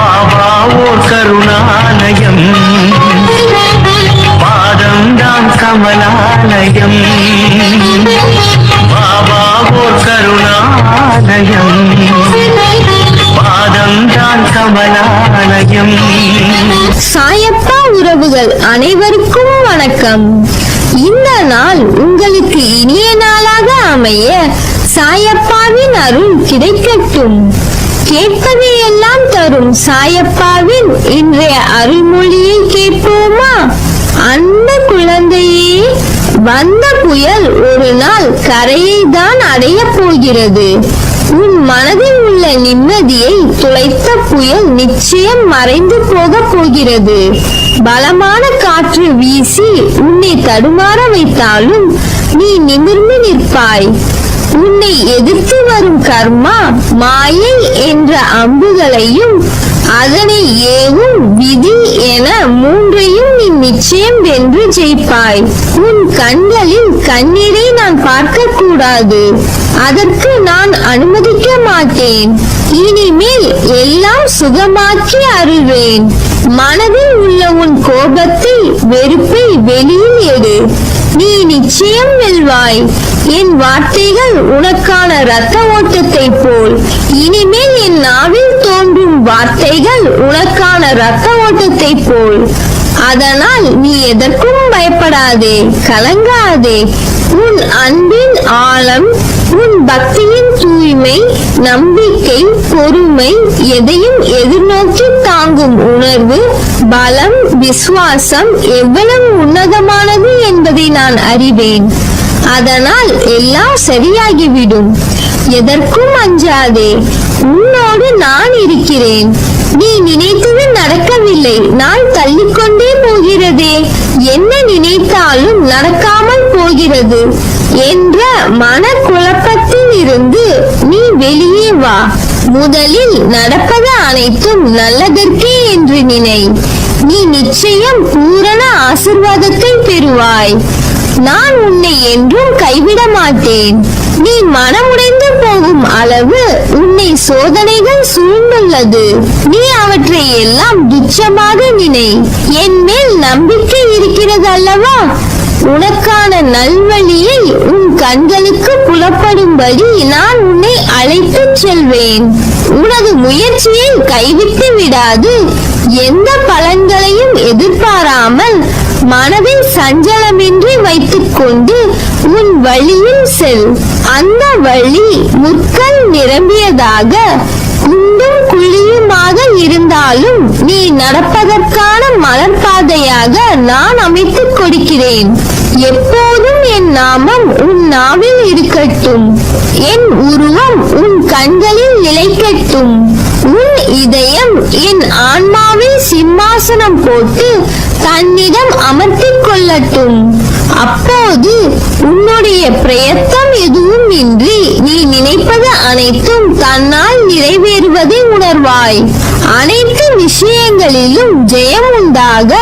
பாபா ஓர் கருணாலயம் பாதம்தான் கமலாலயம். பாபா ஓர் கருணாலயம் பாதம்தான் கமலாலயம். சாயப்பா உறவுகள் அனைவருக்கும் வணக்கம். இந்த நாள் உங்களுக்கு இனிய நாளாக அமைய சாயப்பாவின் அருள் கிடைக்கட்டும். கேட்பதை எல்லாம் தரும். சாயப்பாவின் இன்றைய அருள்மொழியை கேட்போமா? அந்த குழந்தையே வந்த புயல் ஒரு நாள் கரையை தான் அடையப் போகிறது. உன் மனதில் உள்ள நிம்மதியை துளைத்த புயல் நிச்சயம் மறைந்து போக போகிறது. பலமான காற்று வீசி உன்னை தடுமாற வைத்தாலும் நீ நிமிர்ந்து நிற்பாய். உன்னை எதிர்த்து வரும் கர்மா மாயை என்ற அம்புகளையும் அதனை ஏவும் விதி என மூன்றையும் நீ நிச்சயம் வென்று ஜெயிப்பாய். உன் கண்களில் கண்ணீரை நான் பார்க்க கூடாது அதற்கு நான் அனுமதிக்க மாட்டேன். இனிமேல் எல்லாம் சுகமாக்கி அருள்வேன். மனதில் உள்ள உன் கோபத்தை வெறுப்பை வெளியில் எடு. நீ நிச்சயம் வெல்வாய். என் வார்த்தைகள் உனக்கான இரத்த ஓட்டத்தை போல். இனிமேல் என் நாவில் தோன்றும் வார்த்தைகள் உனக்கான இரத்த ஓட்டத்தை போல். அதனால் நீ எதற்கும் பயப்படாதே கலங்காதே. உன் அன்பின் ஆழம் உன் பக்தியின் தூய்மை நம்பிக்கை பொறுமை எதையும் எதிர்நோக்கி தாங்கும் உணர்வு பலம் விசுவாசம் எவ்வளவு உன்னதமானது என்பதை நான் அறிவேன். அதனால் எல்லாம் சரியாகிவிடும். எதற்கும் அஞ்சாதே. உன்னோடு நான் இருக்கிறேன். நீ நினைத்தது நடக்கவில்லை. நான் தள்ளிக்கொண்டே போகிறதே. என்ன நினைத்தாலும் நடக்காமல் போகிறது என்ற மனக்குழப்பத்தில் இருந்து நீ வெளியே வா. முதலில் நடப்பது அனைத்தும் நல்லதற்கே என்று நினை. நீ நிச்சயம் பூரண ஆசிர்வாதத்தை பெறுவாய். நான் உன்னை என்றும் கைவிட மாட்டேன். நீ மனமுடைந்து போகும் அளவு உன்னை சோதனைகள் சூழ்ந்துள்ளது. நீ அவற்றை எல்லாம் துச்சமாக நினை. என் மேல் நம்பிக்கை இருக்கிறது அல்லவா உனக்கான நல்வழியை உன் கண்களுக்கு புலப்படும்படி நான் உன்னை அழைத்துச் செல்வேன். உனது முயற்சியை கைவிட்டு விடாது. எந்த பலன்களையும் எதிர்பாராமல் சஞ்சலமின்றி வைத்துக் கொண்டு உன் வழியில் செல். அந்த வழி முற்கள் நிரம்பியதாக குண்டும் குழியுமாக இருந்தாலும் நீ நடப்பதற்கான மலர்பாதையாக நான் அமைத்துக் கொடுக்கிறேன். எப்போதும் என் நாமம் உன் நாவில் இருக்கட்டும். என் உருவம் உன் கண்களில் நிலைக்கட்டும். உன் இதயம் என் ஆன்மாவில் சிம்மாசனம் போட்டு தன்னிடம் அமர்த்திக் கொள்ளட்டும் அப்போது உன்னுடைய பிரயத்தம் எதுவும் இன்றி நீ நினைப்பது அனைத்தும் தன்னால் நிறைவேறுவதை உணர்வாய். அனைத்து விஷயங்களிலும் ஜெயம் உண்டாக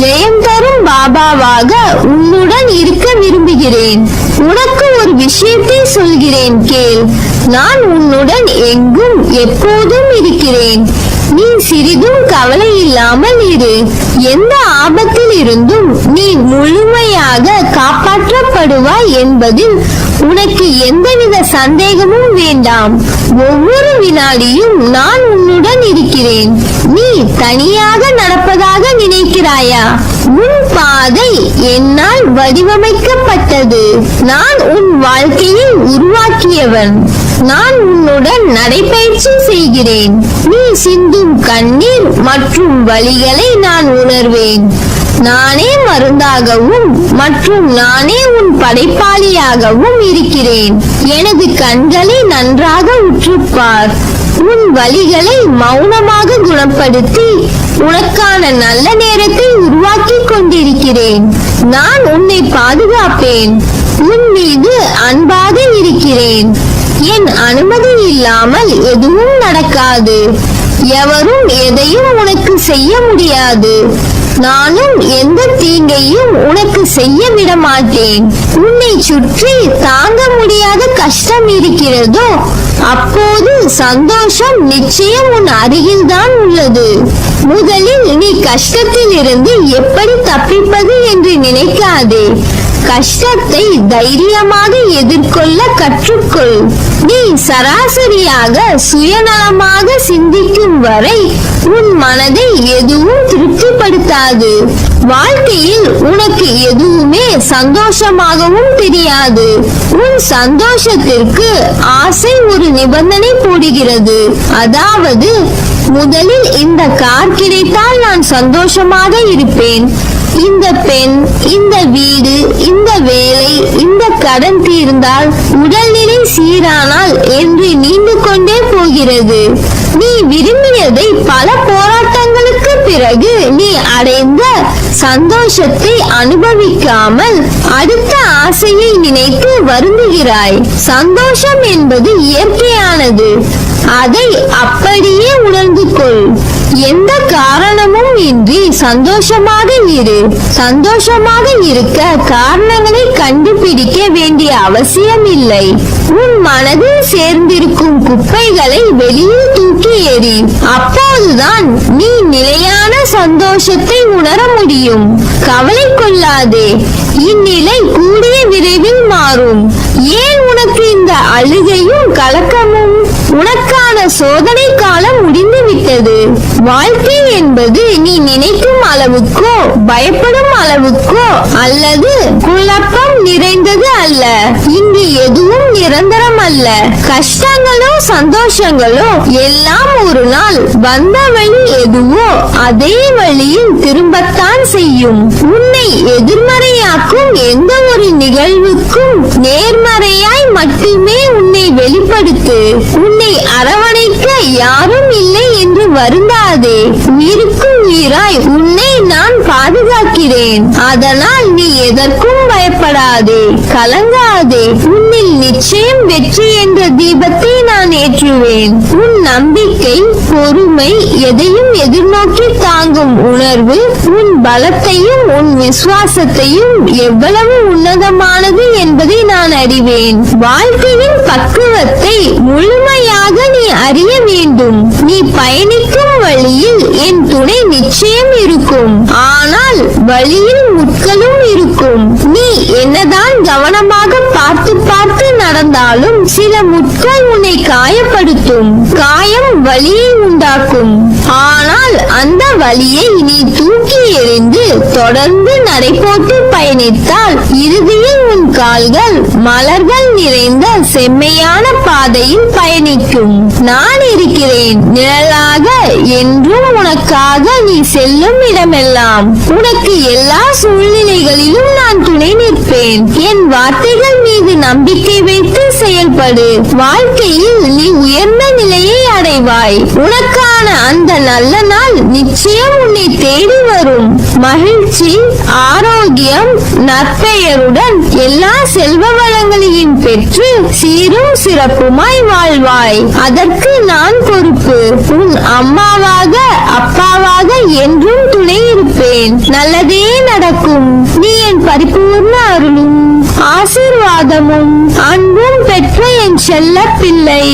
ஜெயம் தரும் பாபாவாக உன்னுடன் இருக்க விரும்புகிறேன். உனக்கு ஒரு விஷயத்தை சொல்கிறேன் கேள். நான் உன்னுடன் எங்கும் எப்போதும் இருக்கிறேன். நீ சிறிதும் கவலை இல்லாமல் இரு. எந்த ஆபத்தில் இருந்தும் நீ முழுமையாக காப்பாற்றப்படுவாய் என்பதில் உனக்கு எந்தவித சந்தேகமும் வேண்டாம். ஒவ்வொரு வினாடியும் நான் உன்னுடன் இருக்கிறேன். நீ தனியாக நடப்பதாக நினைக்கிறாயா? உன் பாதை என்னால் வடிவமைக்கப்பட்டது. நான் உன் வாழ்க்கையை உருவாக்கியவன். நான் உன்னுடன் நடைபயிற்சி செய்கிறேன். நீ சிந்தும் கண்ணீர் மற்றும் வழிகளை நான் உணர்வேன். நானே மருந்தாகவும் மற்றும் நானே உன் படைப்பாளியாகவும் இருக்கிறேன். எனது கண்களை நன்றாக உற்றுப்பார். உன் வழிகளை மௌனமாக குணப்படுத்தி உனக்கான நல்ல நேரத்தை உருவாக்கிக் கொண்டிருக்கிறேன். நான் உன்னை பாதுகாப்பேன். உன் மீது அன்பாக இருக்கிறேன். என் அனுமதி இல்லாமல் எதுவும் நடக்காது. எவரும் எதையும் உனக்கு செய்ய முடியாது. நானும் எந்த தீங்கையும் உனக்கு செய்ய விட மாட்டேன் உன்னை சுற்றி தாங்க முடியாத கஷ்டம் இருக்கிறதோ அப்போது சந்தோஷம் நிச்சயம் உன் அருகில்தான் உள்ளது. முதலில் நீ கஷ்டத்தில் இருந்து எப்படி தப்பிப்பது என்று நினைக்காதே. கஷ்டத்தை தைரியமாக எதிர்கொள்ள கற்றுக்கொள். நீ சராசரியாக சுயநலமாக சிந்திக்கும் வரை உன் மனதை எதுவும் திருப்திப்படுத்தாது. வாழ்க்கையில் உனக்கு எதுவுமே சந்தோஷமாகவும் தெரியாது. உன் சந்தோஷத்திற்கு ஆசை ஒரு நிபந்தனை போடுகிறது. அதாவது முதலில் இந்த கார் கிடைத்தால் நான் சந்தோஷமாக இருப்பேன். இந்த பெண் இந்த வீடு இந்த வேலை இந்த கடன் தீர்ந்தால் உடல்நிலை சீரானால் என்று நீண்டு கொண்டே போகிறது. நீ விரும்பியதை பல போரா பிறகு நீ அடைந்த சந்தோஷத்தை அனுபவிக்காமல் அடுத்த ஆசையை நினைத்து வருந்துகிறாய். சந்தோஷம் என்பது இயற்கையானது. அதை அப்படியே உணர்ந்து கொள் எந்த காரணமும் இன்றி சந்தோஷமாக இரு. சந்தோஷமாக இருக்க காரணங்களை கண்டுபிடிக்க வேண்டிய அவசியம் இல்லை உன் மனதில் சேர்ந்திருக்கும் குப்பைகளை வெளியில் சரி அப்போதுதான் நீ நிலையான சந்தோஷத்தை உணர முடியும். கவலை கொள்ளாதே. இந்நிலை கூடிய விரைவில் மாறும். ஏன் உனக்கு இந்த அழுகையும் கலக்கமும்? உனக்கான சோதனை காலம் முடிந்து விட்டது வாழ்க்கை என்பது நீ நினைக்கும் அளவுக்கோ பயப்படும் அளவுக்கோ அல்லது குழப்பம் நிறைந்தது அல்ல. இங்கு எதுவும் நிரந்தரம் அல்ல. கஷ்டங்களோ சந்தோஷங்களோ எல்லாம் ஒரு நாள் வந்த வழி எதுவோ அதே வழியில் திரும்பத்தான் செய்யும். உன்னை எதிர்மறையாக்கும் எந்த ஒரு நிகழ்வுக்கும் நேர்மறையாய் மட்டுமே உன்னை வெளிப்படுத்து. உன்னை அரவணைக்க யாரும் இல்லை என்று வருந்தாதே. உயிருக்கு உயிராய் உன்னை நான் பாதுகாக்கிறேன். அதனால் நீ எதற்கும் பயப்படாதே. கலங்காதே. உன்னில் நிச்சயம் வெற்றி என்ற தீபத்தை நான் ஏற்றுவேன். உன் நம்பிக்கை பொறுமை எதையும் எதிர்நோக்கி தாங்கும் உணர்வு உன் பலத்தையும் உன் விசுவாசத்தையும் எவ்வளவு உன்னதமான நான் அறிவேன். வாழ்க்கையின் பக்குவத்தை முழுமையாக நீ அறிய வேண்டும். நீ பயணிக்கும் வழியில் என் துணை நிச்சயம் இருக்கும். ஆனால் வழியில் முட்களும் இருக்கும். நீ என்னதான் கவனமாக பார்த்து பார்த்து நடந்தாலும் சில முட்கள் உன்னை காயப்படுத்தும். காயம் வலியை உண்டாக்கும். ஆனால் அந்த வழியை நீ தூக்கி எறிந்து தொடர்ந்து நடைபோட்டு பயணித்தால் இறுதியில் உன் கால்கள் மலர்கள் நிறைந்த செம்மையான பாதையில் பயணிக்கும். நான் இருக்கிறேன். நிழலாக என்றும் உனக்காக நீ செல்லும் இடமெல்லாம். உனக்கு எல்லா சூழ்நிலைகளிலும் நான் துணை நிற்பேன். என் வார்த்தைகள் மீது நம்பிக்கை வைத்து செயல்படு. வாழ்க்கையில் நீ உயர்ந்த அடைவாய் உனக்கான அந்த நல்ல நாள் நிச்சயம் உன்னை தேடி வரும். மகிழ்ச்சி ஆரோக்கியம் நற்பெயருடன் எல்லா செல்வ வளங்களையும் பெற்று சீரும் சிறப்புமாய் வாழ்வாய். அதற்கு நான் பொறுப்பு. உன் அம்மாவாக அப்பாவாக என்றும் துணை இருப்பேன். நல்லதே நடக்கும். நீ என் பரிபூர்ண அருளும் ஆசீர்வாதமும் அன்பும் பெற்ற என் செல்ல பிள்ளை